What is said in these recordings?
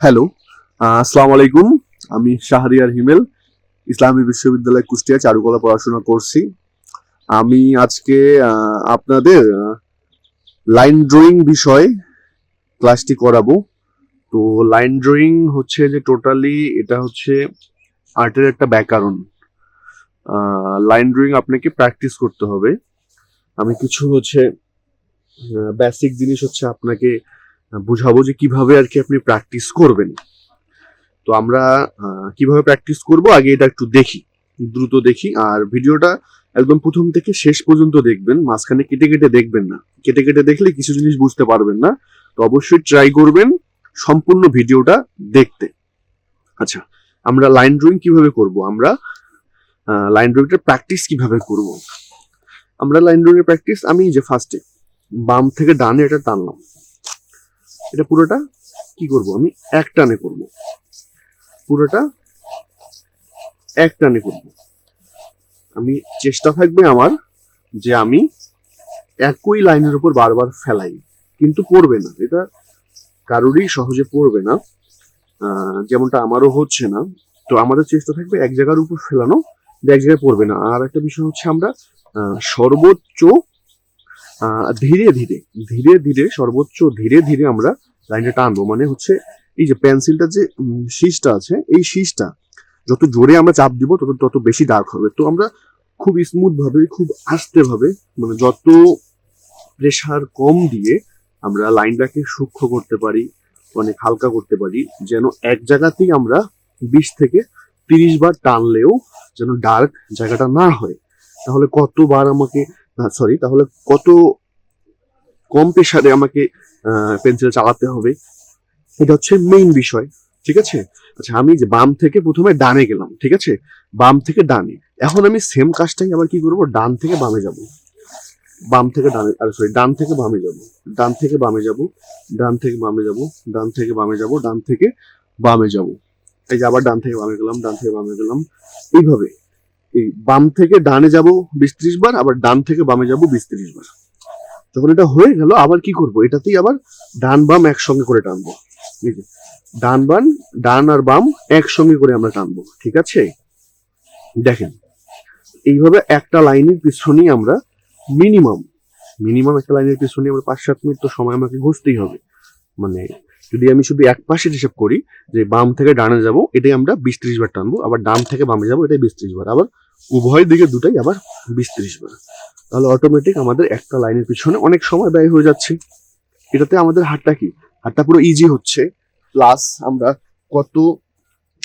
Hello আসসালামু আলাইকুম। আমি শাহরিয়ার হিমেল, ইসলামী বিশ্ববিদ্যালয় কুষ্টিয়া চারুকলা পড়াশোনা করছি। আমি আজকে আপনাদের লাইন ড্রয়িং বিষয়ে ক্লাসটি করাবো। তো লাইন ড্রয়িং হচ্ছে যে টোটালি এটা হচ্ছে আর্টের একটা ব্যাকরণ। লাইন ড্রয়িং আপনাকে প্র্যাকটিস করতে হবে। আমি কিছু হচ্ছে বেসিক জিনিস হচ্ছে আপনাকে বুঝাবো যে কীভাবে আর কি আপনি প্র্যাকটিস করবেন। তো আমরা কীভাবে প্র্যাকটিস করব আগে এটা একটু দেখি, দ্রুত দেখি। আর ভিডিওটা একদম প্রথম থেকে শেষ পর্যন্ত দেখবেন, মাঝখানে কেটে কেটে দেখবেন না। কেটে কেটে দেখলে কিছু জিনিস বুঝতে পারবেন না। তো অবশ্যই ট্রাই করবেন সম্পূর্ণ ভিডিওটা দেখতে। আচ্ছা আমরা লাইন ড্রয়িং কীভাবে করব? আমরা লাইন ড্রয়িংটা প্র্যাকটিস কীভাবে করব? আমরা লাইন ড্রয়িং এর প্র্যাকটিস আমি যে ফার্স্টে বাম থেকে ডানে এটা টানলাম। এটা পুরোটা কি করব আমি? এক টানে করব। পুরোটা এক টানে করব। আমি চেষ্টা থাকবে আমার যে আমি একই লাইনের উপর বারবার ফেলাই। কিন্তু পড়বে না। এটা কারোরই সহজে পড়বে না। যেমনটা আমারও হচ্ছে না। তো আমাদের চেষ্টা থাকবে এক জায়গার উপর ফেলানো এক জায়গায় পড়বে না। আর একটা বিষয় হচ্ছে আমরা সর্বোচ্চ ধীরে ধীরে ধীরে ধীরে, সর্বোচ্চ ধীরে ধীরে আমরা লাইনটা টানবো। মানে হচ্ছে এই যে পেন্সিলটা যে শীষটা আছে, এই শীষটা যত জোরে আমরা চাপ দিব, তত তত বেশি ডার্ক হবে। তো আমরা খুব স্মুথ ভাবে, খুব আস্তে ভাবে মানে যত প্রেশার কম দিয়ে আমরা লাইনটাকে সূক্ষ্ম করতে পারি, অনেক হালকা করতে পারি, যেন এক জায়গাতেই আমরা বিশ থেকে তিরিশ বার টানলেও যেন ডার্ক জায়গাটা না হয়। তাহলে কতবার আমাকে সরি তাহলে কত কম প্রেসারে আমাকে পেন্সিল চালাতে হবে? এটা হচ্ছে মেইন বিষয়, ঠিক আছে? আচ্ছা আমি যে বাম থেকে প্রথমে ডানে গেলাম, ঠিক আছে? বাম থেকে ডানে। এখন আমি সেম কাজটাই আবার কি করব? ডান থেকে বামে যাব। বাম থেকে ডানে, আর সরি ডান থেকে বামে যাব। ডান থেকে বামে যাব, ডান থেকে বামে যাব, ডান থেকে বামে যাব, ডান থেকে বামে যাব। এই যে আবার ডান থেকে বামে গেলাম, ডান থেকে বামে গেলাম। এইভাবে। এই বাম থেকে ডানে যাব বিশ ত্রিশ বার আবার ডান থেকে বামে যাব বিশ ত্রিশ বার। যখন এটা হয়ে গেল আবার কি করব? এটাতেই আবার ডান বাম একসঙ্গে করে টানবো। এই যে, ডান বাম ডান আর বাম একসঙ্গে করে আমরা টানবো ঠিক আছে? দেখেন এইভাবে একটা লাইনের পিছনেই আমরা মিনিমাম মিনিমাম একটা লাইনের পিছনে আমরা পাঁচ সাত মিনিট তো সময় আমাকে ঘষতেই হবে। মানে যদি আমি শুধু এক পাশের হিসাব করি, যে বাম থেকে ডানে যাব, এটাই আমরা বিশ ত্রিশ বার টানবো, আবার ডান থেকে বামে যাব, এটাই বিশ ত্রিশ বার, আবার উভয় দিকে দুটাই আবার বিশ ত্রিশ বার। তাহলে অটোমেটিক আমাদের একটা লাইনের পিছনে অনেক সময় ব্যয় হয়ে যাচ্ছে। এটাতে আমাদের হাতটা কি? হাতটা পুরো ইজি হচ্ছে। প্লাস আমরা কত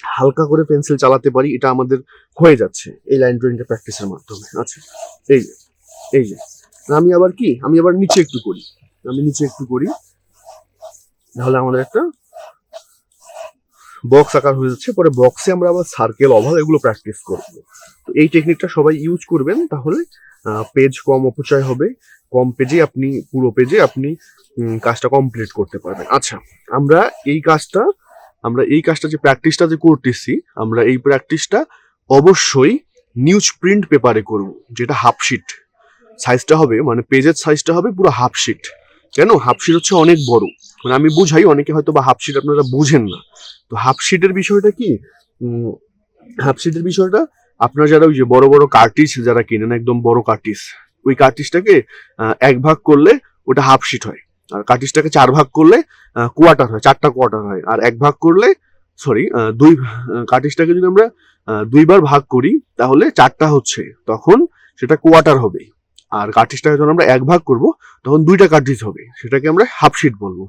হালকা করে পেন্সিল চালাতে পারি, এটা আমাদের হয়ে যাচ্ছে এই লাইন ড্রয়িংটা প্র্যাকটিসের মাধ্যমে। আচ্ছা এই যে এই যে। আমি আবার কি? আমি আবার নিচে একটু করি। আমি নিচে একটু করি। তাহলে আমাদের একটা বক্স আকার হয়ে যাচ্ছে। পরে বক্সে আমরা আবার সার্কেল ওভাল এগুলো প্র্যাকটিস করব। তো এই টেকনিকটা সবাই ইউজ করবেন, তাহলে পেজ কম অপচয় হবে। কম পেজে আপনি, পুরো পেজে আপনি কাজটা কমপ্লিট করতে পারবেন। আচ্ছা আমরা এই কাজটা, আমরা এই কাজটা যে প্র্যাকটিসটা যে করতেছি, আমরা এই প্র্যাকটিসটা অবশ্যই নিউজ প্রিন্ট পেপারে করব, যেটা হাফ শিট সাইজটা হবে মানে পেজের সাইজটা হবে পুরো হাফ শিট কেন? হাফ শিট হচ্ছে অনেক বড়। মানে আমি বুঝাই, অনেকে হয়তো বা হাফ শিট আপনারা বুঝেন না। তো হাফ শিটের বিষয়টা কি? হাফ শিটের বিষয়টা আপনারা যারা ওই যে বড় বড় কার্টিস যারা কিনেন, একদম বড় কার্টিস ওই কার্টিসটাকে এক ভাগ করলে ওটা হাফ শিট হয়। আর কার্টিসটাকে চার ভাগ করলে কোয়ার্টার হয়, চারটা কোয়ার্টার হয়। আর এক ভাগ করলে সরি দুই কার্টিসটাকে যদি আমরা দুইবার ভাগ করি, তাহলে চারটা হচ্ছে। তখন সেটা কোয়ার্টার হবে। আর কার্টিসটাকে যখন আমরা এক ভাগ করব, তখন দুইটা কার্টিস হবে। সেটাকে আমরা হাফ শিট বলব।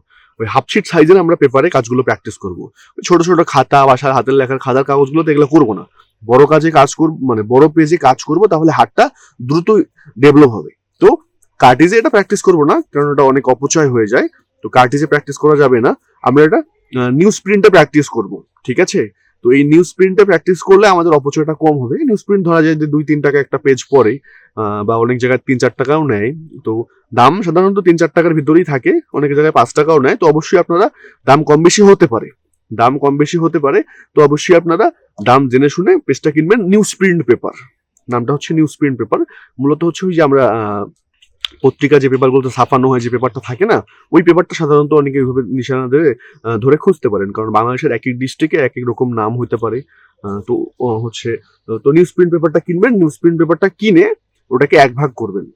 ওই হাফ শিট সাইজের আমরা পেপারে কাজগুলো প্র্যাকটিস করব। ছোট ছোট খাতা, বাসার হাতের লেখার খাতার কাগজগুলোতে এগুলো করব না। বড় কাজে কাজ করব মানে বড় পেজে কাজ করব, তাহলে হাতটা দ্রুত ডেভেলপ হবে। তো কার্টিজে এটা প্র্যাকটিস করব না, কারণ এটা অনেক অপচয় হয়ে যায়। তো কার্টিজে প্র্যাকটিস করা যাবে না। আমরা এটা নিউজ প্রিন্টে প্র্যাকটিস করব। ঠিক আছে? তো এই নিউজ প্রিন্টটা প্র্যাকটিস করলে আমাদের অপচয়টা কম হবে। নিউজ প্রিন্ট ধরা যায় যে দুই তিন টাকা একটা পেজ পরে বা অনেক জায়গায় তিন চার টাকাও নেয়। তো দাম সাধারণত তিন চার টাকার ভিতরেই থাকে, অনেক জায়গায় পাঁচ টাকাও নেয়। তো অবশ্যই আপনারা দাম কম বেশি হতে পারে। দাম কম বেশি হতে পারে, তো অবশ্যই আপনারা দাম জেনে শুনে পেজটা কিনবেন। নিউজ প্রিন্ট পেপার নামটা হচ্ছে নিউজ প্রিন্ট পেপার মূলত হচ্ছে ওই যে আমরা পত্রিকা যে পেপারগুলোতে ছাপানো হয়, যে পেপারটা থাকে না, ওই পেপারটা সাধারণত অনেকে এইভাবে নিশানা ধরে ধরে খুঁজতে পারেন। কারণ বাংলাদেশের এক এক ডিস্ট্রিক্টে এক এক রকম নাম হতে পারে। তো হচ্ছে, তো নিউজ প্রিন্ট পেপারটা কিনবেন নিউজ প্রিন্ট পেপারটা কিনে ওটাকে এক ভাগ করবেন।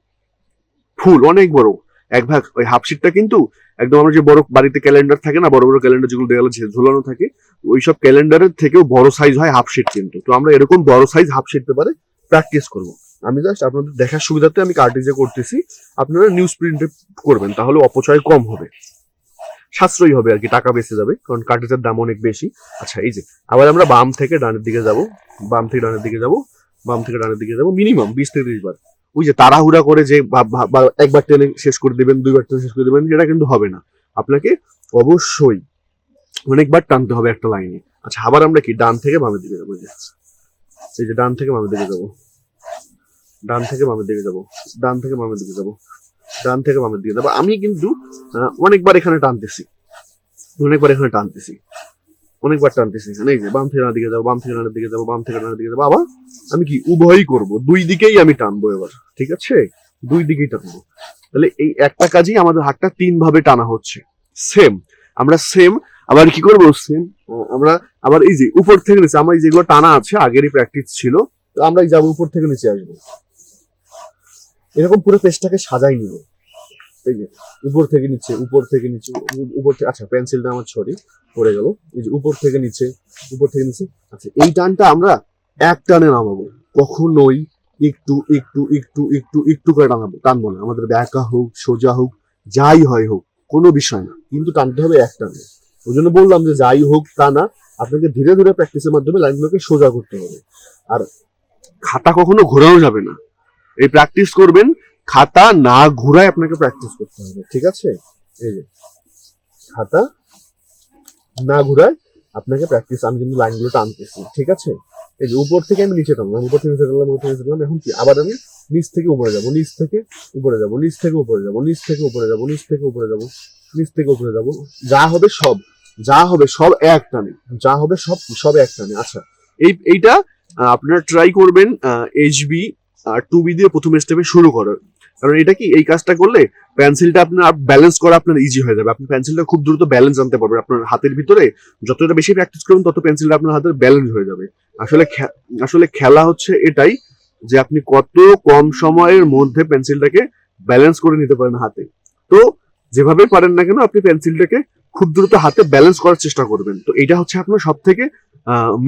ফুল, অনেক বড়। এক ভাগ, ওই হাফ শিটটা কিন্তু একদম আমরা যে বড় বাড়িতে ক্যালেন্ডার থাকে না, বড় বড় ক্যালেন্ডার যেগুলো দেওয়ালে ঝোলানো থাকে, ওই সব ক্যালেন্ডারের থেকেও বড় সাইজ হয় হাফ শিট কিন্তু। তো আমরা এরকম বড় সাইজ হাফ শিট পেপারে প্র্যাকটিস করব। আমি জাস্ট আপনাদের দেখার সুবিধাতে আমি কার্টিজে করতেছি, আপনারা নিউজ প্রিন্টে করবেন, তাহলে অপচয় কম হবে। সাশ্রয়ী হবে আর কি, টাকা বেঁচে যাবে, কারণ কার্টিজের দাম অনেক বেশি। আচ্ছা এই যে, আবার আমরা বাম থেকে ডানের দিকে যাব, বাম থেকে ডানের দিকে যাব, বাম থেকে ডানের দিকে যাব মিনিমাম বিশ থেকে ত্রিশ বার। ওই যে তাড়াহুড়া করে যে একবার টেনে শেষ করে দিবেন, দুইবার টেনে শেষ করে দিবেন সেটা কিন্তু হবে না। আপনাকে অবশ্যই অনেকবার টানতে হবে একটা লাইনে আচ্ছা আবার আমরা কি, ডান থেকে বামের দিকে যাব। এই যে, ডান থেকে বামের দিকে যাব। ডান থেকে বামের দিকে যাব। ডান থেকে বামের দিকে যাব। ডান থেকে বামের দিকে যাব। আমি কিন্তু অনেকবার এখানে টানতেছি। অনেকবার এখানে টানতেছি। অনেকবার টানতেছি এখানে। এই যে, বাম থেকে দিকে যাব, বাম থেকে ডানের দিকে যাব, বাম থেকে ডানের দিকে যাব। আবার আমি কি উভয়ই করব? দুই দিকেই আমি টানবো এবার। ঠিক আছে? দুই দিকেই টানবো। তাহলে এই একটা কাজই আমাদের হাতটা তিন ভাবে টানা হচ্ছে। সেম। আমরা সেম, আবার কি করব? সেম। আমরা আবার এই যে, উপর থেকে নিচে, আমার এই যেগুলো টানা আছে, আগেরই প্র্যাকটিস ছিল, তো আমরা এই যাব উপর থেকে নিচে আসব। এরকম পুরো পেজটাকে সাজাই নিব। উপর থেকে নিচে, উপর থেকে নিচে, উপর থেকে আচ্ছা পেন্সিলটা আমার ছড়ি পড়ে গেল। এই যে, উপর থেকে নিচে, উপর থেকে নিচে। আচ্ছা এই টানটা আমরা এক টানে নামাবো। কখনোই একটু একটু একটু একটু একটু করে টানাবো। টানবো না। আমাদের ব্যাকা হোক, সোজা হোক, যাই হয় হোক, কোনো বিষয় না। কিন্তু টানতে হবে এক টানে। ওই জন্য বললাম যে, যাই হোক তা না, আপনাকে ধীরে ধীরে প্র্যাকটিসের মাধ্যমে লাইনগুলোকে সোজা করতে হবে। আর খাতা কখনো ঘোরাও যাবে না। এই প্র্যাকটিস করবেন, খাতা না ঘুরায় আপনাকে প্র্যাকটিস করতে হবে, ঠিক আছে? এই যে, খাতা না ঘুরায় আপনাকে প্র্যাকটিস আমি কিন্তু লাইনগুলো টানতেছি, ঠিক আছে? এই যে উপর থেকে আমি নিচে টানলাম, উপর থেকে নিচে টানলাম, উপর থেকে নিচে টানলাম, এখন কি? আবার আমি নিচ থেকে উপরে যাব, নিচ থেকে উপরে যাব, নিচ থেকে উপরে যাব, নিচ থেকে উপরে যাব, নিচ থেকে উপরে যাব, নিচ থেকে উপরে যাব, যা হবে সব, যা হবে সব এক টানে, যা হবে সব সব এক টানে আচ্ছা এই, এইটা আপনারা ট্রাই করবেন এইচবি টু বি দিয়ে প্রথম স্টেপে শুরু করার। কারণ এটা কি, এই কাজটা করলে পেন্সিলটা আপনার ব্যালেন্স করা আপনার ইজি হয়ে যাবে। আপনি পেন্সিলটা খুব দ্রুত ব্যালেন্স আনতে পারবেন। আপনার হাতের ভিতরে যতটা বেশি প্র্যাকটিস করবেন, তত পেন্সিলটা আপনার হাতের ব্যালেন্স হয়ে যাবে। আসলে আসলে খেলা হচ্ছে এটাই যে আপনি কত কম সময়ের মধ্যে পেন্সিলটাকে ব্যালেন্স করে নিতে পারেন হাতে। তো যেভাবে পারেন না কেন, আপনি পেন্সিলটাকে খুব দ্রুত হাতে ব্যালেন্স করার চেষ্টা করবেন। তো এটা হচ্ছে আপনার সব থেকে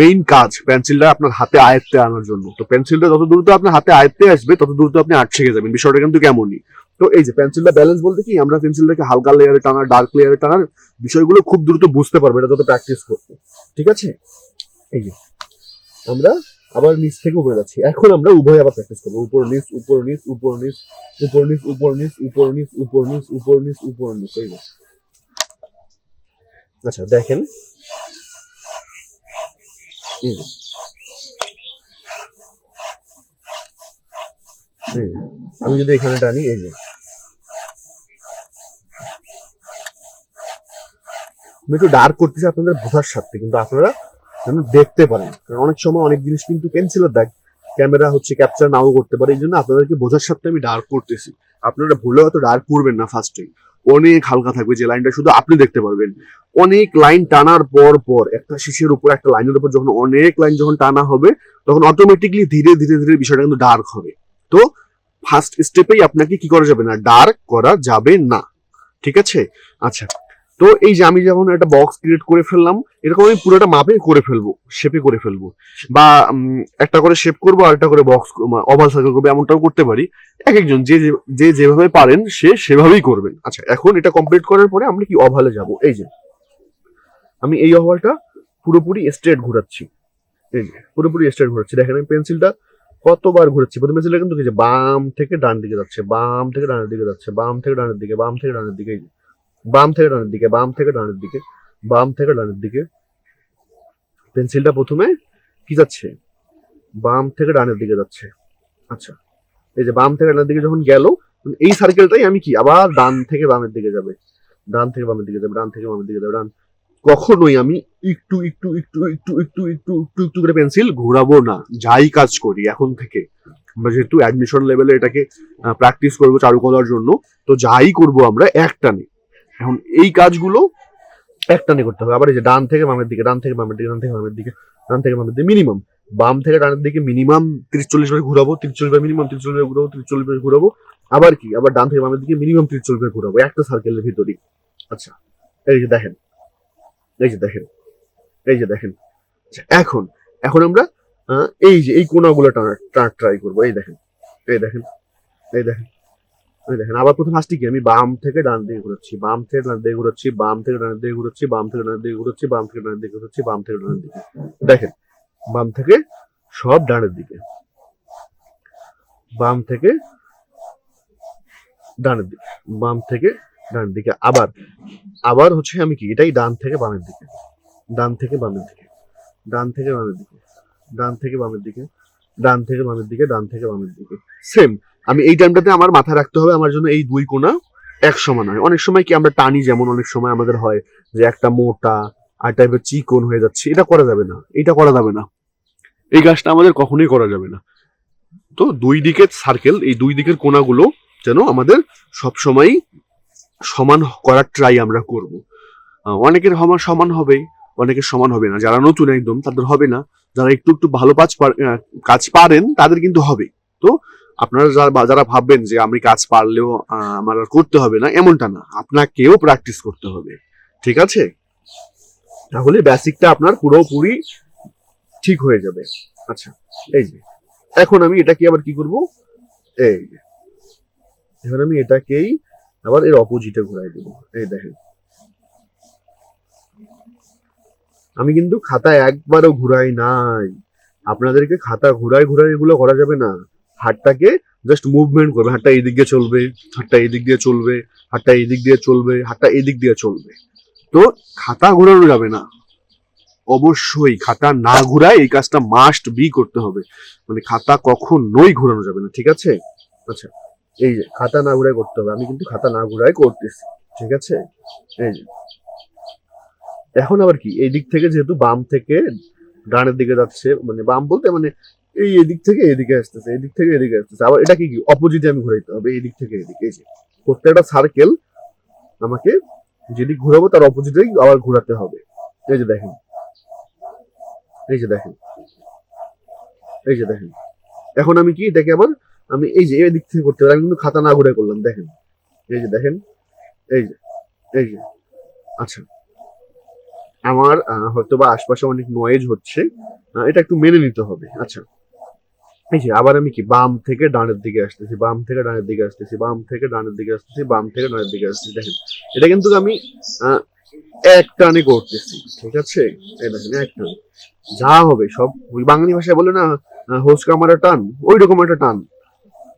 মেইন কাজ পেন্সিলটা আপনার হাতে আয়ত্তে আনার জন্য। তো পেন্সিলটা যত দ্রুত আপনার হাতে আয়ত্তে আসবে, তত দ্রুত আপনি আর্ট শিখে যাবেন। বিষয়টা কিন্তু কেমনই। তো এই যে পেন্সিলটা ব্যালেন্স বলতে কি, আমরা পেন্সিলটাকে হালকা লেয়ারে টানা ডার্ক লেয়ারে টানার বিষয়গুলো খুব দ্রুত বুঝতে পারবে, এটা যত প্র্যাকটিস করতে। ঠিক আছে? এই যে, আমরা আবার নিচ থেকে উপরে যাচ্ছি। এখন আমরা উভয় আবার প্র্যাকটিস করব। উপর নিচ উপর নিচ উপর নিচ উপর নিচ উপর নিচ উপর নিচ উপর নিচ উপর নিচ উপর নিচ, এই আচ্ছা দেখেন। আমি যদি এখানে টানি, এই যে। আমি একটু ডার্ক করতেছি আপনাদের বোঝার সাথে কিন্তু আপনারা যেন দেখতে পারেন। কারণ অনেক সময় অনেক জিনিস কিন্তু পেন্সিলের দেখ ক্যামেরা হচ্ছে ক্যাপচার নাও করতে পারে, এই জন্য আপনাদেরকে বোঝার সাথে আমি ডার্ক করতেছি। আপনারা ভুলে হয়তো ডার্ক করবেন না ফার্স্টে অনেক হালকা থাকবে যে লাইনটা, শুধু আপনি দেখতে পারবেন। অনেক লাইন টানার পর পর, একটা শিশির উপর, একটা লাইনের উপর যখন অনেক লাইন যখন টানা হবে, তখন অটোমেটিকলি ধীরে ধীরে ধীরে বিষয়টা কিন্তু ডার্ক হবে। তো ফার্স্ট স্টেপেই আপনাকে কি করা যাবে না? ডার্ক করা যাবে না। ঠিক আছে? আচ্ছা। তো এই যে আমি যখন একটা বক্স ক্রিয়েট করে ফেললাম, এরকম আমি পুরোটা মাপে করে ফেলব শেপে করে ফেলব। বা একটা করে শেপ করব আর একটা করে বক্স ওভাল সার্কেল করব, এমনটাও করতে পারি। এক একজন, যে যে- যেভাবে পারেন, সে সেভাবেই করবেন। আচ্ছা এখন এটা কমপ্লিট করার পরে আমরা কি ওভালে যাব? এই যে, আমি এই ওভালটা পুরোপুরি স্ট্রেট ঘোরাচ্ছি। এই যে, পুরোপুরি স্ট্রেট ঘোরাচ্ছি। দেখেন আমি পেন্সিলটা কতবার ঘুরাচ্ছি। প্রথমে পেন্সিলটা কিন্তু বাম থেকে ডান দিকে যাচ্ছে, বাম থেকে ডানের দিকে যাচ্ছে, বাম থেকে ডানের দিকে, বাম থেকে ডানের দিকে, এই যে। বাম থেকে ডানের দিকে, বাম থেকে ডানের দিকে, বাম থেকে ডানের দিকে। পেন্সিলটা প্রথমে কি যাচ্ছে? বাম থেকে ডানের দিকে যাচ্ছে। আচ্ছা এই যে বাম থেকে ডানের দিকে যখন গেল, এই সার্কেলটাই আমি কি? আবার ডান থেকে বামের দিকে যাবে। ডান থেকে বামের দিকে যাবে, ডান থেকে বামের দিকে যাবে, ডান। কখনোই আমি একটু একটু একটু একটু একটু একটু একটু একটু করে পেন্সিল ঘোরাবো না। যাই কাজ করি এখন থেকে। আমরা যেহেতু অ্যাডমিশন লেভেলে এটাকে প্র্যাকটিস করব চারুকলার জন্য, তো যাই করব আমরা একটা একটানে এখন এই কাজগুলো একটানে করতে হবে। আবার এই যে ডান থেকে বামের দিকে ডান থেকে বামের দিকে ডান থেকে বামের দিকে ডান থেকে বামের দিকে মিনিমাম বাম থেকে ডানের দিকে মিনিমাম তিরিশ চল্লিশ বার ঘুরাবো তিরিশ চল্লিশ বার মিনিমাম তিরিশ চল্লিশ ঘুরাবো তিরিশ চল্লিশ বার ঘুরাবো। আবার কি? আবার ডান থেকে বামের দিকে মিনিমাম তিরিশ চল্লিশ বার ঘুরাবো। একটা সার্কেলের ভিতরেই। আচ্ছা এই যে দেখেন এই যে দেখেন এই যে দেখেন। আচ্ছা, এখন এখন আমরা এই যে এই কোনাগুলো টানা ট্রাই করব। এই দেখেন এই দেখেন এই দেখেন। দেখেন, আবার প্রথম আসছি কি? আমি বাম থেকে ডান দিকে ঘুরাচ্ছি, বাম থেকে ডান দিকে ঘুরাচ্ছি, বাম থেকে ডান দিকে ঘুরাচ্ছি, বাম থেকে ডান দিকে ঘুরাচ্ছি, বাম থেকে ডান দিকে ঘুরাচ্ছি, বাম থেকে ডান দিকে দেখেন, বাম থেকে সব ডানের দিকে, বাম থেকে ডানের দিকে, বাম থেকে ডানের দিকে, আবার আবার হচ্ছে আমি কি? এটাই ডান থেকে বামের দিকে, ডান থেকে বামের দিকে, ডান থেকে বামের দিকে, ডান থেকে বামের দিকে, ডান থেকে বামের দিকে, ডান থেকে বামের দিকে সেম আমি এই টাইমটাতে আমার মাথায় রাখতে হবে, আমার জন্য এই দুই কোনা এক সমান হয় অনেক সময় কি আমরা টানি যেমন, অনেক সময় আমাদের হয় যে একটা মোটা আর টাইপের চিকন হয়ে যাচ্ছে, এটা করা যাবে না, এটা করা যাবে না। এই গাছটা আমাদের কখনোই করা যাবে না। তো দুই দিকের সার্কেল এই দুই দিকের কোনাগুলো যেন আমাদের সবসময় সমান করার ট্রাই আমরা করব। অনেকের আমার সমান হবে অনেকের সমান হবে না। যারা নতুন একদম, তাদের হবে না। যারা একটু একটু ভালো কাজ কাজ পারেন, তাদের কিন্তু হবে তো আপনারা যারা যারা ভাববেন যে আমি কাজ পারলেও আমার আর করতে হবে না, এমনটা না। আপনাকেও প্র্যাকটিস করতে হবে। ঠিক আছে? তাহলে বেসিকটা আপনার পুরোপুরি ঠিক হয়ে যাবে। আচ্ছা এই যে। এখন আমি এটাকে আবার কি করব? এই যে। এখন আমি এটাকেই আবার এর অপোজিটে ঘুরাই দেব। এই দেখেন। আমি কিন্তু খাতা একবারও ঘুরাই নাই। আপনাদেরকে খাতা ঘুরাই ঘুরাই এগুলো করা যাবে না। হাতটাকে জাস্ট মুভমেন্ট করবে। হাতটা এই দিক দিয়ে চলবে হাতটা এই দিক দিয়ে চলবে হাতটা এই দিক দিয়ে চলবে হাতটা এই দিক দিয়ে চলবে। তো খাতা ঘোরানো যাবে না। অবশ্যই খাতা না ঘুরায় এই কাজটা মাস্ট বি করতে হবে। মানে খাতা কখনোই ঘোরানো যাবে না, ঠিক আছে? আচ্ছা এই যে খাতা না ঘুরাই করতে হবে। আমি কিন্তু খাতা না ঘুরাই করতেছি, ঠিক আছে? এই যে। এখন আবার কি? এই দিক থেকে যেহেতু বাম থেকে ডানের দিকে যাচ্ছে মানে বাম বলতে মানে এই এদিক থেকে এদিকে আসতেছে, এদিক থেকে এদিকে আসতেছে। আবার এটা কি অপোজিটে আমি ঘুরাইতে হবে এদিক থেকে এদিকে, এই যে। প্রত্যেকটা সার্কেল আমাকে যেদিক ঘুরাবো তার অপোজিটেই আবার ঘোরাতে হবে। এই যে দেখেন। এই যে দেখেন। এই যে দেখেন। এখন আমি কি? এটাকে আবার আমি এই যে এদিক থেকে করতে পারি, আমি কিন্তু খাতা না ঘুরে করলাম, দেখেন। এই যে দেখেন। এই যে এই যে। আচ্ছা। আমার হয়তো বা আশপাশে অনেক নয়েজ হচ্ছে। এটা একটু মেনে নিতে হবে। আচ্ছা। এই যে আবার আমি কি বাম থেকে ডানের দিকে আসতেছি বাম থেকে ডানের দিকে আসতেছি বাম থেকে ডানের দিকে আসতেছি বাম থেকে ডানের দিকে আসতেছি দেখেন। এটা কিন্তু আমি এক টানে করতেছি ঠিক আছে? দেখেন এক টানে। যা হবে সব ওই বাঙালি ভাষায় বলে না আহ, হোস কামারা টান ওই রকম একটা টান।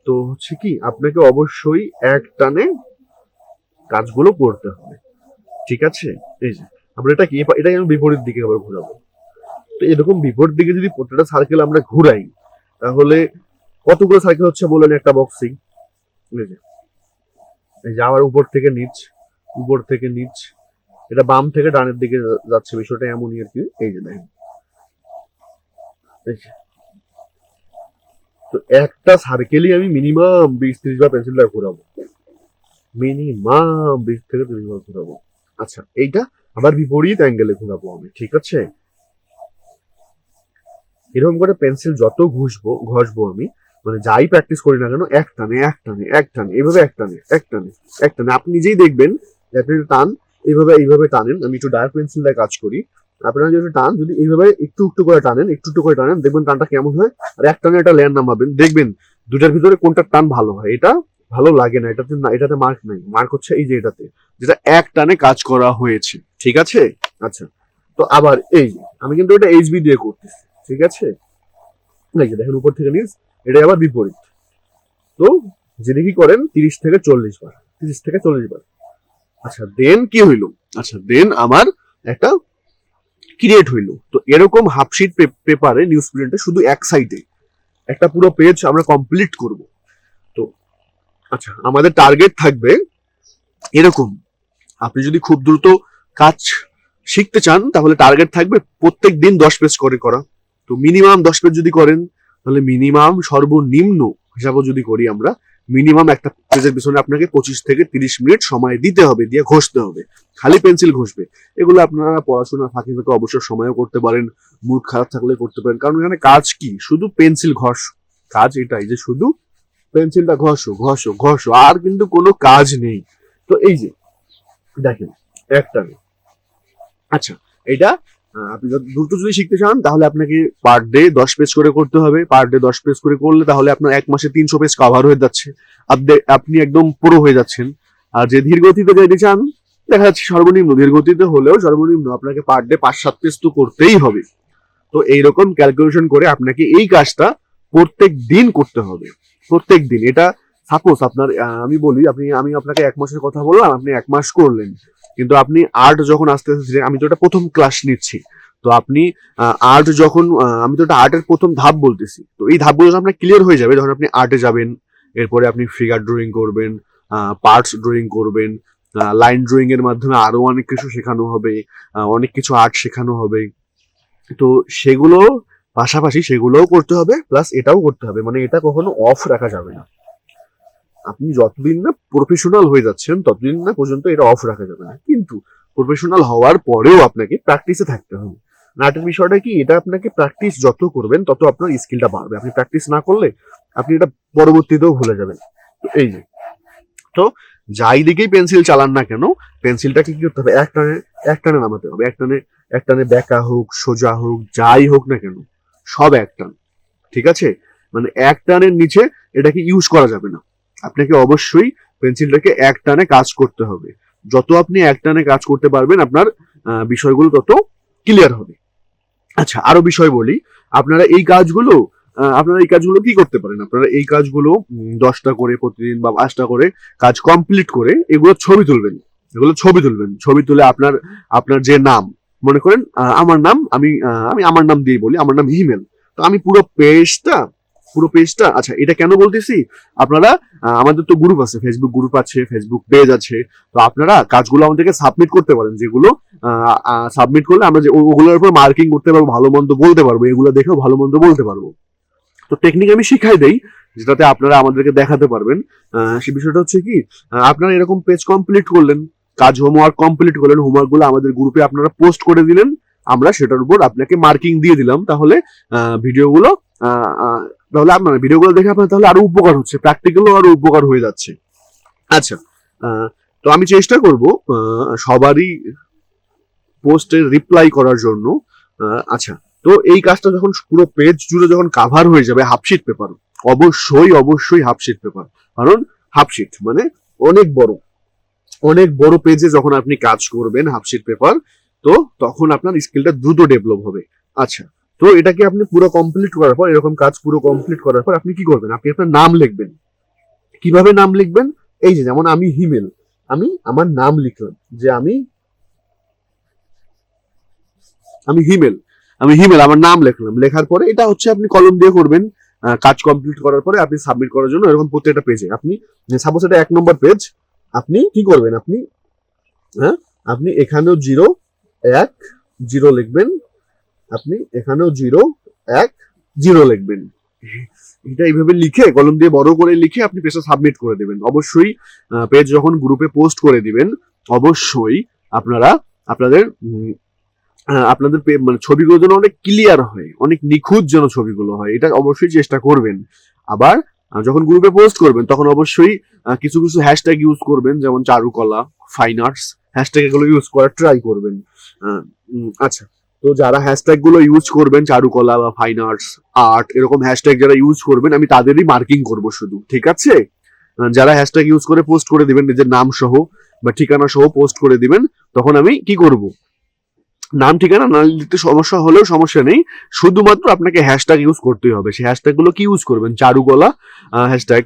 তো হচ্ছে কি আপনাকে অবশ্যই এক টানে কাজগুলো করতে হবে ঠিক আছে? এই যে আমরা এটা কি এটাই আমি বিপরীত দিকে আবার ঘোরাবো। তো এরকম বিপরীত দিকে যদি প্রত্যেকটা সার্কেল আমরা ঘুরাই তাহলে কতগুলো সাইকেল হচ্ছে বলেন একটা বক্সিং এই যে এই যে আবার উপর থেকে নিচ, উপর থেকে নিচ, এটা বাম থেকে ডানের দিকে যাচ্ছে বিষয়টা এমনই আর কি। এই যে দেখেন তো একটা সার্কেলই আমি মিনিমাম বিশ ত্রিশ বার পেন্সিলটা ঘুরাবো। মিনিমাম বিশ থেকে ত্রিশ বার ঘুরাবো। আচ্ছা এইটা আবার বিপরীত অ্যাঙ্গেলে ঘুরাবো আমি, ঠিক আছে? এরকম করে পেন্সিল যত ঘুষবো, ঘষবো আমি মানে যাই প্র্যাকটিস করি না কেন, এক টানে এক টানে এক টানে এইভাবে এক টানে এক টানে এক টানে। আপনি নিজেই দেখবেন যে আপনি টান, এইভাবে এইভাবে টানেন, আমি একটু ডার্ক পেন্সিল দিয়ে কাজ করি। আপনারা যদি টান, যদি এইভাবে একটু একটু করে টানেন, একটু একটু করে টানেন, দেখবেন টানটা কেমন হয়। আর এক টানে একটা লেয়ার নামাবেন, দেখবেন দুটার ভিতরে কোনটা টান ভালো হয়, এটা ভালো লাগে না, এটাতে না, এটাতে মার্ক নাই। মার্ক হচ্ছে এই যে এটাতে, যেটা এক টানে কাজ করা হয়েছে, ঠিক আছে? আচ্ছা তো আবার এই, আমি কিন্তু এটা এইচবি দিয়ে করতেছি। ঠিক আছে? এই দেখেন উপর থেকে নিচ এটা আবার বিপরীত। তো যিনি কি করেন? তিরিশ থেকে চল্লিশ বার, তিরিশ থেকে চল্লিশ বার। আচ্ছা দেন কি হইল? আচ্ছা দেন আমার একটা ক্রিয়েট হইল। তো এরকম হাফশিট পেপারে নিউজ প্রিন্টে শুধু এক সাইডে একটা পুরো পেজ আমরা কমপ্লিট করব। তো আচ্ছা আমাদের টার্গেট থাকবে এরকম। আপনি যদি খুব দ্রুত কাজ শিখতে চান, তাহলে টার্গেট থাকবে প্রত্যেক দিন দশ পেজ করে করা। তো মিনিমাম দশ পেজ যদি করেন, তাহলে মিনিমাম সর্বনিম্ন হিসাবও যদি করি আমরা মিনিমাম একটা পেজের পিছনে আপনাকে পঁচিশ থেকে তিরিশ মিনিট সময় দিতে হবে, দিয়ে ঘষতে হবে। খালি পেন্সিল ঘষবে। এগুলো আপনারা পড়াশোনা ফাঁকে ফাঁকে অবসর সময়ও করতে পারেন মুড খারাপ থাকলে করতে পারেন। কারণ এখানে কাজ কি? শুধু পেন্সিল ঘষ। কাজ এটাই যে শুধু পেন্সিলটা ঘষো ঘষো ঘষো, আর কিন্তু কোনো কাজ নেই। তো এই যে, দেখেন, একটা আচ্ছা এটা আপনি দ্রুত যদি শিখতে চান, তাহলে আপনাকে পার ডে দশ পেজ করে করতে হবে। পার ডে দশ পেজ করে করলে তাহলে আপনার এক মাসে তিনশো পেজ কভার হয়ে যাচ্ছে। আপনি- একদম পুরো হয়ে যাচ্ছেন। আর যে ধীর গতিতে যেতে চান, দেখা যাচ্ছে সর্বনিম্ন ধীর গতিতে হলেও সর্বনিম্ন আপনাকে পার ডে পাঁচ সাত পেজ তো করতেই হবে। তো এইরকম ক্যালকুলেশন করে আপনাকে এই কাজটা প্রত্যেক দিন করতে হবে। প্রত্যেক দিন। এটা সাপোজ আপনার আমি বলি, আপনি, আমি আপনাকে এক মাসের কথা বললাম, আপনি এক মাস করলেন। কিন্তু আপনি আর্ট যখন আস্তে আস্তে আমি তো এটা প্রথম ক্লাস নিচ্ছি। তো আপনি আর্ট যখন আমি তো এটা আর্টের প্রথম ধাপ বলতেছি। তো এই ধাপগুলো আপনার ক্লিয়ার হয়ে যাবে, যখন আপনি আর্টে যাবেন, এরপরে আপনি ফিগার ড্রয়িং করবেন পার্টস ড্রয়িং করবেন লাইন ড্রয়িং এর মাধ্যমে আরও অনেক কিছু শেখানো হবে অনেক কিছু আর্ট শেখানো হবে। তো সেগুলো, পাশাপাশি সেগুলোও করতে হবে প্লাস এটাও করতে হবে। মানে এটা কখনো অফ রাখা যাবে না। আপনি যতদিন না প্রফেশনাল হয়ে যাচ্ছেন, ততদিন না পর্যন্ত এটা অফ রাখা যাবে না। কিন্তু প্রফেশনাল হওয়ার পরেও আপনাকে প্র্যাকটিসে থাকতে হবে। নাটের বিষয়টা কি? এটা আপনাকে প্র্যাকটিস যত করবেন, তত আপনার স্কিলটা বাড়বে। আপনি প্র্যাকটিস না করলে আপনি এটা পরবর্তীতেও ভুলে যাবেন। তো এই যে, তো যাই দিকেই পেন্সিল চালান না কেন পেন্সিলটাকে কি করতে হবে? এক টানে এক টানে নামাতে হবে। এক টানে এক টানে বেঁকা হোক, সোজা হোক, যাই হোক না কেন, সব এক টান। ঠিক আছে? মানে এক টানের নিচে এটাকে ইউজ করা যাবে না। আপনাকে অবশ্যই পেন্সিলটাকে এক টানে কাজ করতে হবে। যত আপনি এক টানে কাজ করতে পারবেন, আপনার বিষয়গুলো তত ক্লিয়ার হবে। আচ্ছা আরও বিষয় বলি। আপনারা এই কাজগুলো আপনারা এই কাজগুলো কি করতে পারেন? আপনারা এই কাজগুলো দশটা করে প্রতিদিন বা পাঁচটা করে কাজ কমপ্লিট করে এগুলো ছবি তুলবেন। এগুলো ছবি তুলবেন। ছবি তুলে আপনার আপনার যে নাম, মনে করেন আমার নাম, আমি আমি আমার নাম দিয়ে বলি, আমার নাম হিমেল। তো আমি পুরো পেজটা পুরো পেজটা আচ্ছা এটা কেন বলতেছি? আপনারা আমাদের তো গ্রুপ আছে ফেসবুক গ্রুপ আছে ফেসবুক পেজ আছে, তো আপনারা কাজগুলো আমাদেরকে সাবমিট করতে পারেন, যেগুলো সাবমিট করলে আমরা যে ওগুলোর উপর মার্কিং করতে পারব, ভালো মন্দ বলতে পারব, এগুলো দেখেও ভালো মন্দ বলতে পারব। তো টেকনিক আমি শিখাই দেই, যেটাতে আপনারা আমাদেরকে দেখাতে পারবেন। সে বিষয়টা হচ্ছে কি আপনারা এরকম পেজ কমপ্লিট করলেন, কাজ হোমওয়ার্ক কমপ্লিট করলেন হোমওয়ার্কগুলো আমাদের গ্রুপে আপনারা পোস্ট করে দিলেন, আমরা সেটার উপর আপনাকে মার্কিং দিয়ে দিলাম, তাহলে ভিডিওগুলো তাহলে আপনার ভিডিওগুলো দেখে আপনার তাহলে আরও উপকার হচ্ছে প্র্যাকটিক্যালও আরও উপকার হয়ে যাচ্ছে। আচ্ছা তো আমি চেষ্টা করব সবারই পোস্টের রিপ্লাই করার জন্য। আচ্ছা তো এই কাজটা যখন পুরো পেজ জুড়ে যখন কাভার হয়ে যাবে হাফশিট পেপার অবশ্যই অবশ্যই হাফশিট পেপার কারণ হাফশিট মানে অনেক বড়। অনেক বড় পেজে যখন আপনি কাজ করবেন হাফশিট পেপার তো তখন আপনার স্কিলটা দ্রুত ডেভেলপ হবে। আচ্ছা তো এটাকে আপনি পুরো কমপ্লিট করার পর, এরকম কাজ পুরো কমপ্লিট করার পর আপনি কি করবেন? আপনি আপনার নাম লিখবেন। কীভাবে নাম লিখবেন? এই যে, যেমন আমি হিমেল, আমি আমার নাম লিখলাম যে আমি আমি হিমেল আমি হিমেল, আমার নাম লিখলাম। লেখার পরে এটা হচ্ছে আপনি কলম দিয়ে করবেন কাজ কমপ্লিট করার পরে আপনি সাবমিট করার জন্য এরকম প্রত্যেকটা পেজে আপনি সাপোজ এটা এক নম্বর পেজ আপনি কি করবেন আপনি হ্যাঁ আপনি এখানেও জিরো এক জিরো লিখবেন আপনি এখানেও জিরো, এক, জিরো লিখবেন। এটা এইভাবে লিখে, কলম দিয়ে বড় করে লিখে আপনি পেজটা সাবমিট করে দেবেন। অবশ্যই পেজ যখন গ্রুপে পোস্ট করে দিবেন, অবশ্যই আপনারা আপনাদের আপনাদের মানে ছবিগুলো যেন অনেক ক্লিয়ার হয়, অনেক নিখুঁত যেন ছবিগুলো হয়, এটা অবশ্যই চেষ্টা করবেন। আবার যখন গ্রুপে পোস্ট করবেন, তখন অবশ্যই কিছু কিছু হ্যাশট্যাগ ইউজ করবেন, যেমন চারুকলা ফাইন আর্টস হ্যাশট্যাগ এগুলো ইউজ করার ট্রাই করবেন। আচ্ছা। তো যারা হ্যাশট্যাগগুলো ইউজ করবেন, চারুকলা বা ফাইন আর্টস আর্ট এরকম হ্যাশট্যাগ যারা ইউজ করবেন, আমি তাদেরই মার্কিং করব শুধু, ঠিক আছে? যারা হ্যাশট্যাগ ইউজ করে পোস্ট করে দিবেন, নিজের নাম সহ বা ঠিকানা সহ পোস্ট করে দিবেন, তখন আমি কি করব? নাম, ঠিকানা না লিখতে সমস্যা হলেও সমস্যা নেই, শুধুমাত্র আপনাকে হ্যাশট্যাগ ইউজ করতেই হবে। সেই হ্যাশট্যাগগুলো কি ইউজ করবেন? চারুকলা হ্যাশট্যাগ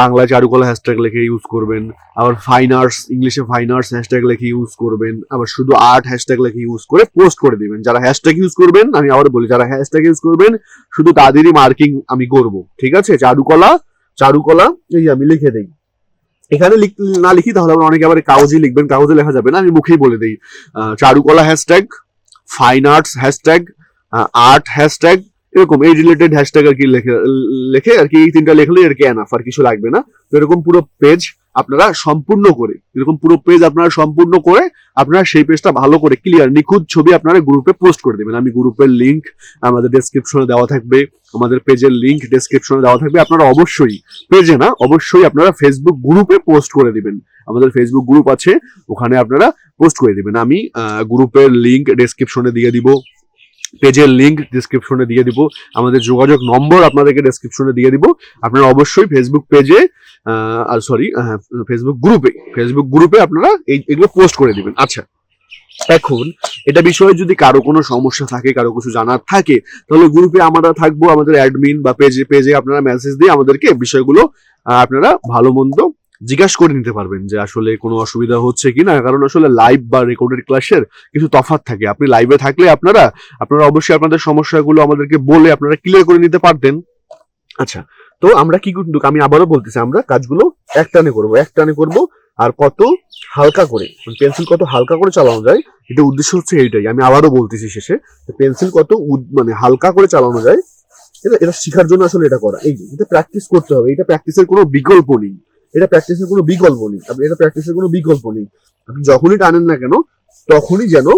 বাংলা চারুকলা হ্যাশট্যাগ লিখে ইউজ করবেন, আবার ফাইন আর্টস ইংলিশে ফাইন আর্টস হ্যাশট্যাগ লিখে ইউজ করবেন, আবার শুধু আর্ট হ্যাশট্যাগ লিখে ইউজ করে পোস্ট করে দিবেন। যারা হ্যাশট্যাগ ইউজ করবেন, আমি আবার বলি, যারা হ্যাশট্যাগ ইউজ করবেন, শুধু তাদেরই মার্কিং আমি করব, ঠিক আছে? চারুকলা চারুকলা, এই আমি লিখে দেই। এখানে না লিখি তাহলে আবার অনেকে আবার কাগজে লিখবেন, কাগজে লেখা যাবে না, আমি মুখেই বলে দিই। চারুকলা hashtag fine arts hashtag art hashtag এরকম এই রিলেটেড হ্যাশট্যাগ আর কি লেখে আর কি এই তিনটা লেখলেই আর কি এনাফ আর কিছু লাগবে না। তো এরকম পুরো পেজ আপনারা সম্পূর্ণ করে, এরকম পুরো পেজ আপনারা সম্পূর্ণ করে আপনারা সেই পেজটা ভালো করে ক্লিয়ার নিখুঁত ছবি আপনারা গ্রুপে পোস্ট করে দেবেন। আমি গ্রুপের লিংক আমাদের ডেসক্রিপশনে দেওয়া থাকবে, আমাদের পেজের লিংক ডেসক্রিপশনে দেওয়া থাকবে। আপনারা অবশ্যই পেজে না, অবশ্যই আপনারা ফেসবুক গ্রুপে পোস্ট করে দিবেন। আমাদের ফেসবুক গ্রুপ আছে, ওখানে আপনারা পোস্ট করে দিবেন। আমি গ্রুপের লিংক ডেসক্রিপশনে দিয়ে দিব। পেজের লিঙ্ক ডিসক্রিপশনে দিয়ে দিব। আমাদের যোগাযোগ নম্বর আপনাদেরকে ডেসক্রিপশনে দিয়ে দিব। আপনারা অবশ্যই ফেসবুক পেজে আর সরি ফেসবুক গ্রুপে ফেসবুক গ্রুপে আপনারা এই, এগুলো পোস্ট করে দিবেন। আচ্ছা এখন এটা বিষয়ে যদি কারও কোনো সমস্যা থাকে, কারও কিছু জানার থাকে, তাহলে গ্রুপে আমরা থাকব, আমাদের অ্যাডমিন বা পেজে পেজে আপনারা মেসেজ দিয়ে আমাদেরকে বিষয়গুলো আপনারা ভালো মন্দ জিজ্ঞাসা করে নিতে পারবেন যে আসলে কোনো অসুবিধা হচ্ছে কিনা, কারণ আসলে লাইভ বা রেকর্ডেড ক্লাসের কিছু তফাৎ থাকে। আপনি লাইভে থাকলে আপনারা আপনারা অবশ্যই আপনাদের সমস্যাগুলো আমাদেরকে বলে আপনারা ক্লিয়ার করে নিতে পারতেন। আচ্ছা তো আমরা কি কিন্তু, আমি আবারও বলতেছি, আমরা কাজগুলো এক টানে করব এক টানে করব, আর কত হালকা করে পেন্সিল কত হালকা করে চালানো যায় এটা উদ্দেশ্য হচ্ছে এইটাই। আমি আবারও বলতেছি শেষে পেন্সিল কত মানে হালকা করে চালানো যায়, এটা এটা শেখার জন্য আসলে এটা করা। এই এটা প্র্যাকটিস করতে হবে, এটা প্র্যাকটিসের কোনো বিকল্প নেই। এটা প্র্যাকটিসের কোনো বিকল্প নেই। আপনি এটা প্র্যাকটিসের কোনো বিকল্প নেই। আপনি যখনই টানেন না কেন, তখনই যেন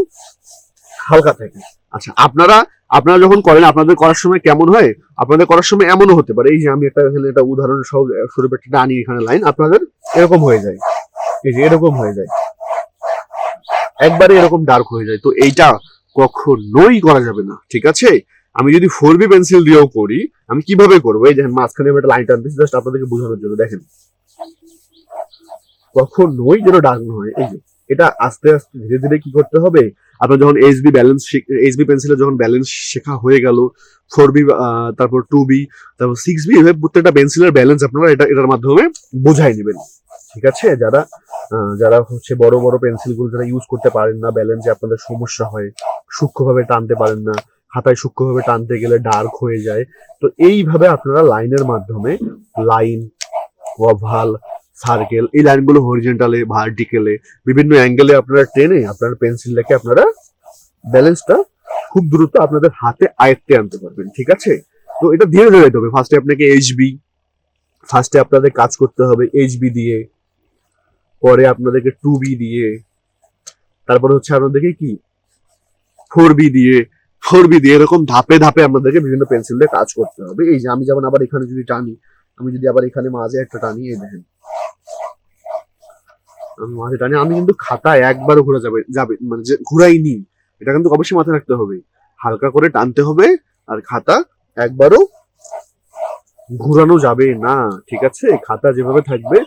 হালকা থাকে। আচ্ছা আপনারা আপনারা যখন করেন, আপনাদের করার সময় কেমন হয়? আপনাদের করার সময় এমনও হতে পারে। এই যে আমি একটা এখানে একটা উদাহরণ সহ স্বরূপ একটা টানি এখানে লাইন আপনাদের এরকম হয়ে যায়। এই যে এরকম হয়ে যায়। একবারে এরকম ডার্ক হয়ে যায়। তো এইটা কখনোই করা যাবে না, ঠিক আছে? আমি যদি ফোর বি পেন্সিল দিয়েও করি, আমি কীভাবে করব? এই দেখেন মাঝখানে আমি একটা লাইন টানতেছি জাস্ট আপনাদেরকে বোঝানোর জন্য, দেখেন। কখনোই যেন ডার্ক না হয়। এই যে, এটা আস্তে আস্তে ধীরে ধীরে কি করতে হবে? আপনার যখন এইচবি ব্যালেন্স এইচবি পেন্সিলে যখন ব্যালেন্স শেখা হয়ে গেল ফোর বি তারপর টু বি তারপর সিক্স বি এভাবে প্রত্যেকটা পেন্সিলের ব্যালেন্স আপনারা এটা এটার মাধ্যমে বোঝাই নেবেন। ঠিক আছে? যারা যারা হচ্ছে বড় বড় পেন্সিলগুলো যারা ইউজ করতে পারেন না ব্যালেন্সে আপনাদের সমস্যা হয়, সূক্ষ্মভাবে টানতে পারেন না, খাতায় সূক্ষ্মভাবে টানতে গেলে ডার্ক হয়ে যায়, তো এইভাবে আপনারা লাইনের মাধ্যমে লাইন ওভাল সার্কেল এই লাইনগুলো হরিজেন্টালে ভার্টিক্যালে বিভিন্ন অ্যাঙ্গেলে আপনারা টেনে আপনার পেন্সিল রেখে আপনারা ব্যালেন্সটা খুব দ্রুত আপনাদের হাতে আয়ত্তে আনতে পারবেন, ঠিক আছে? তো এটা ধীরে ধীরে হবে। ফার্স্টে আপনাকে এইচবি ফার্স্টে আপনাদের কাজ করতে হবে এইচবি দিয়ে, পরে আপনাদেরকে টু বি দিয়ে, তারপরে হচ্ছে আপনাদেরকে কি? ফোর বি দিয়ে ফোর বি দিয়ে এরকম ধাপে ধাপে আপনাদেরকে বিভিন্ন পেন্সিল দিয়ে কাজ করতে হবে। এই যে আমি যেমন আবার এখানে যদি টানি আমি যদি আবার এখানে মাঝে একটা টানি, এই দেখেন। আমি মাঝে টানি, আমি কিন্তু খাতা একবারও ঘোরা যাবে যাবে মানে যে ঘুরাইনি, এটা কিন্তু অবশ্যই মাথায় রাখতে হবে। হালকা করে টানতে হবে, আর খাতা একবারও ঘুরানো যাবে না, ঠিক আছে? খাতা যেভাবে থাকবে,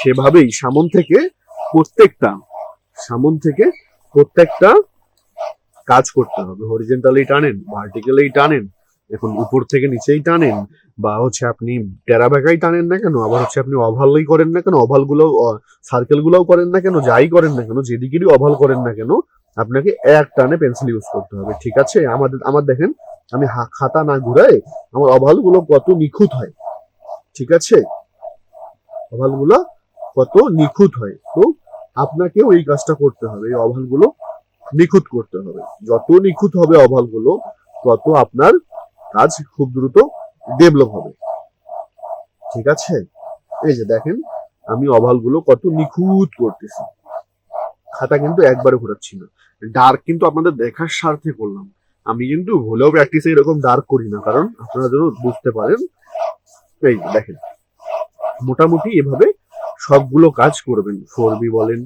সেভাবেই সামন থেকে প্রত্যেকটা, সামন থেকে প্রত্যেকটা কাজ করতে হবে। হরিজেন্টালি টানেন ভার্টিক্যালি টানেন এখন উপর থেকে নিচেই টানেন, বা হচ্ছে আপনি টেরা বেকাই টানেন না কেন? আবার হচ্ছে আপনি অভালই করেন না কেন? অভালগুলো সার্কেল গুলোও করেন না কেন? যাই করেন না কেন? যেদিকেরই অভাল করেন না কেন, আপনাকে এক টানে পেন্সিল ইউজ করতে হবে, ঠিক আছে? আমাদের আমার দেখেন, আমি খাতা না ঘুরাই আমার অভালগুলো কত নিখুঁত হয়, ঠিক আছে? অভালগুলো কত নিখুঁত হয়, তো আপনাকেও এই কাজটা করতে হবে, এই অভালগুলো নিখুঁত করতে হবে। যত নিখুঁত হবে অভালগুলো তত আপনার কাজ খুব দ্রুত ডেভেলপ হবে। ঠিক আছে? এই যে দেখেন, আমি অভালগুলো কত নিখুঁত করতেছি। খাতা কিন্তু একবারে ঘোরাচ্ছি না। ডার্ক কিন্তু আপনাদের দেখার স্বার্থে করলাম। আমি কিন্তু ভুলেও প্র্যাকটিসে এরকম ডার্ক করি না, কারণ আপনারা যেন বুঝতে পারেন। এই দেখেন, মোটামুটি এভাবে সবগুলো কাজ করবেন। ফোর বি বলেন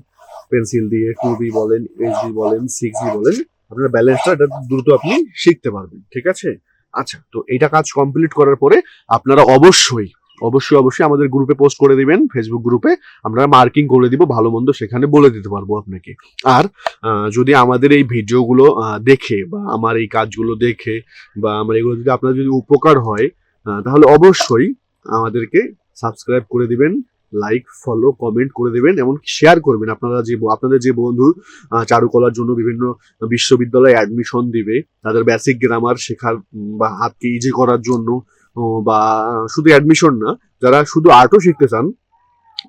পেন্সিল দিয়ে টু বি বলেন এইচ বি বলেন সিক্স বি বলেন, আপনার ব্যালেন্সটা এটা দ্রুত আপনি শিখতে পারবেন। ঠিক আছে? আচ্ছা তো এটা কাজ কমপ্লিট করার পরে আপনারা অবশ্যই অবশ্যই অবশ্যই আমাদের গ্রুপে পোস্ট করে দিবেন ফেসবুক গ্রুপে আমরা মার্কিং করে দিব, ভালো মন্দ সেখানে বলে দিতে পারব আপনাকে। আর যদি আমাদের এই ভিডিওগুলো দেখে বা আমার এই কাজগুলো দেখে বা আমার এগুলো যদি আপনার যদি উপকার হয় তাহলে অবশ্যই আমাদেরকে সাবস্ক্রাইব করে দিবেন লাইক ফলো কমেন্ট করে দেবেন, এমনকি শেয়ার করবেন। আপনারা যে আপনাদের যে বন্ধু চারুকলার জন্য বিভিন্ন বিশ্ববিদ্যালয়ে অ্যাডমিশন দিবে, তাদের বেসিক গ্রামার শেখার বা হাতকে ইজি করার জন্য বা, শুধু অ্যাডমিশন না, যারা শুধু আর্টও শিখতে চান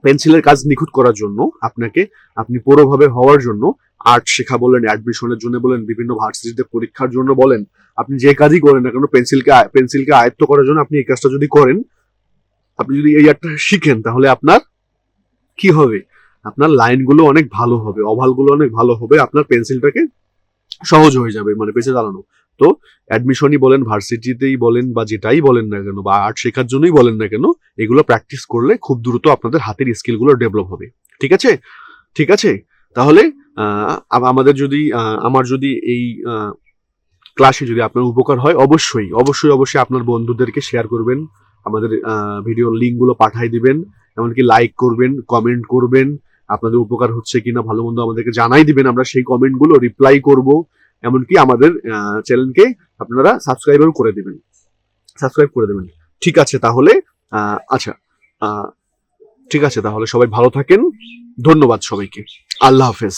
পেন্সিলের কাজ নিখুঁত করার জন্য, আপনাকে, আপনি পুরোভাবে হওয়ার জন্য আর্ট শেখা বলেন অ্যাডমিশনের জন্য বলেন, বিভিন্ন ভার্সিটিতে পরীক্ষার জন্য বলেন, আপনি যে কাজই করেন না কেন পেন্সিলকে পেন্সিলকে আয়ত্ত করার জন্য আপনি এই কাজটা যদি করেন আপনি যদি এই আর্টটা শিখেন, তাহলে আপনার কি হবে? আপনার লাইনগুলো অনেক ভালো হবে অভালগুলো অনেক ভালো হবে, আপনার পেন্সিলটাকে সহজ হয়ে যাবে মানে পেছে চালানো তো অ্যাডমিশনই বলেন, ভার্সিটিতেই বলেন, বা যেটাই বলেন না কেন, বা আর্ট শেখার জন্যই বলেন না কেন, এগুলো প্র্যাকটিস করলে খুব দ্রুত আপনাদের হাতের স্কিলগুলো ডেভেলপ হবে। ঠিক আছে? ঠিক আছে? তাহলে আমাদের যদি আমার যদি এই ক্লাসে যদি আপনার উপকার হয়, অবশ্যই অবশ্যই অবশ্যই আপনার বন্ধুদেরকে শেয়ার করবেন। আমাদের ভিডিও লিঙ্কগুলো পাঠাই দিবেন, এমনকি লাইক করবেন কমেন্ট করবেন, আপনাদের উপকার হচ্ছে কিনা, ভালো মন্দ আমাদেরকে জানাই দিবেন, আমরা সেই কমেন্টগুলো রিপ্লাই করব, এমনকি আমাদের চ্যানেলকে আপনারা সাবস্ক্রাইবও করে দিবেন। সাবস্ক্রাইব করে দেবেন। ঠিক আছে তাহলে আচ্ছা ঠিক আছে তাহলে সবাই ভালো থাকেন, ধন্যবাদ সবাইকে। আল্লাহ হাফেজ।